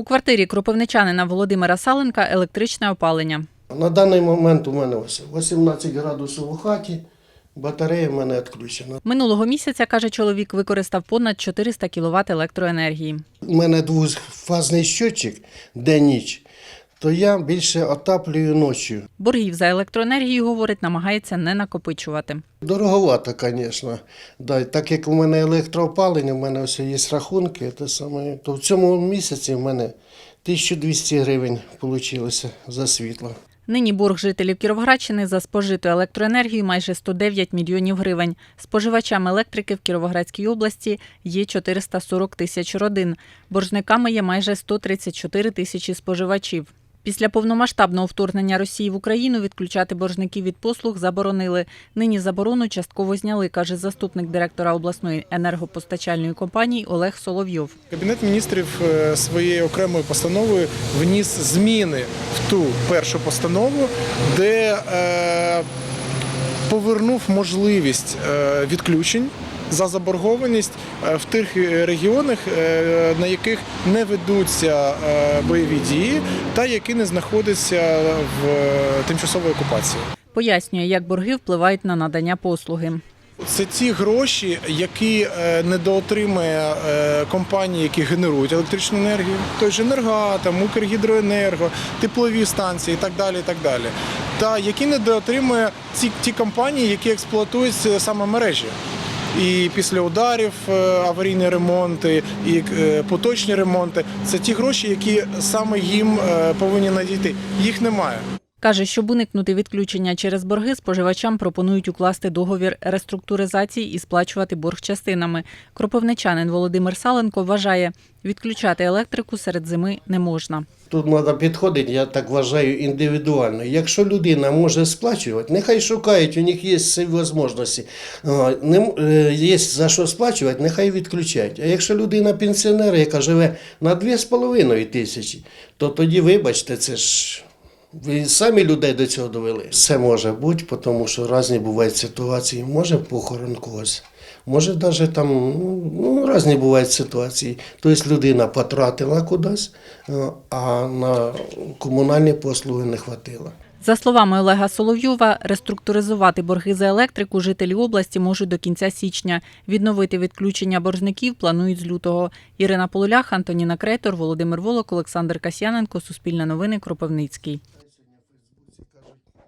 У квартирі кропивничанина Володимира Саленка електричне опалення. На даний момент у мене ось 18 градусів у хаті, батарея в мене відключена. Минулого місяця, каже чоловік, використав понад 400 кВт електроенергії. У мене двофазний щотчик день-ніч, то я більше отаплюю ночі. Боргів за електроенергію, говорить, намагається не накопичувати. Дороговато, звісно. Да, так як у мене електроопалення, у мене ось є рахунки, те саме, то в цьому місяці в мене 1200 гривень вийшло за світло. Нині борг жителів Кіровоградщини за спожиту електроенергію майже 109 мільйонів гривень. Споживачами електрики в Кіровоградській області є 440 тисяч родин. Боржниками є майже 134 тисячі споживачів. Після повномасштабного вторгнення Росії в Україну відключати боржників від послуг заборонили. Нині заборону частково зняли, каже заступник директора обласної енергопостачальної компанії Олег Соловйов. Кабінет міністрів е, своєю окремою постановою вніс зміни в ту першу постанову, де е, повернув можливість е, відключень за заборгованість е, в тих регіонах, е, на яких не ведуться е, бойові дії та які не знаходяться в е, тимчасовій окупації. Пояснює, як борги впливають на надання послуги. Це ті гроші, які е, недоотримує е, компанії, які генерують електричну енергію, той же Енергоатом, Укргідроенерго, теплові станції і так далі. І так далі. Та які недоотримує ці ті компанії, які експлуатують е, саме мережі. І після ударів е, аварійні ремонти, і е, поточні ремонти це ті гроші, які саме їм е, повинні надійти. Їх немає. Каже, щоб уникнути відключення через борги, споживачам пропонують укласти договір реструктуризації і сплачувати борг частинами. Кропивничанин Володимир Саленко вважає, відключати електрику серед зими не можна. Тут треба підходити, я так вважаю, індивідуально. Якщо людина може сплачувати, нехай шукають, у них є всі можливості. Е, Є за що сплачувати, нехай відключають. А якщо людина пенсіонер, яка живе на 2,5 тисячі, то тоді, вибачте, це ж. Ви самі людей до цього довели. Все може бути, тому що різні бувають ситуації. Може похорон когось, може навіть там ну, ну, різні бувають ситуації. Тобто людина потратила кудись, е, а на комунальні послуги не хватило. За словами Олега Соловйова, реструктуризувати борги за електрику жителі області можуть до кінця січня. Відновити відключення боржників планують з лютого. Ірина Полулях, Антоніна Крейтор, Володимир Волок, Олександр Касьяненко, Суспільне новини, Кропивницький.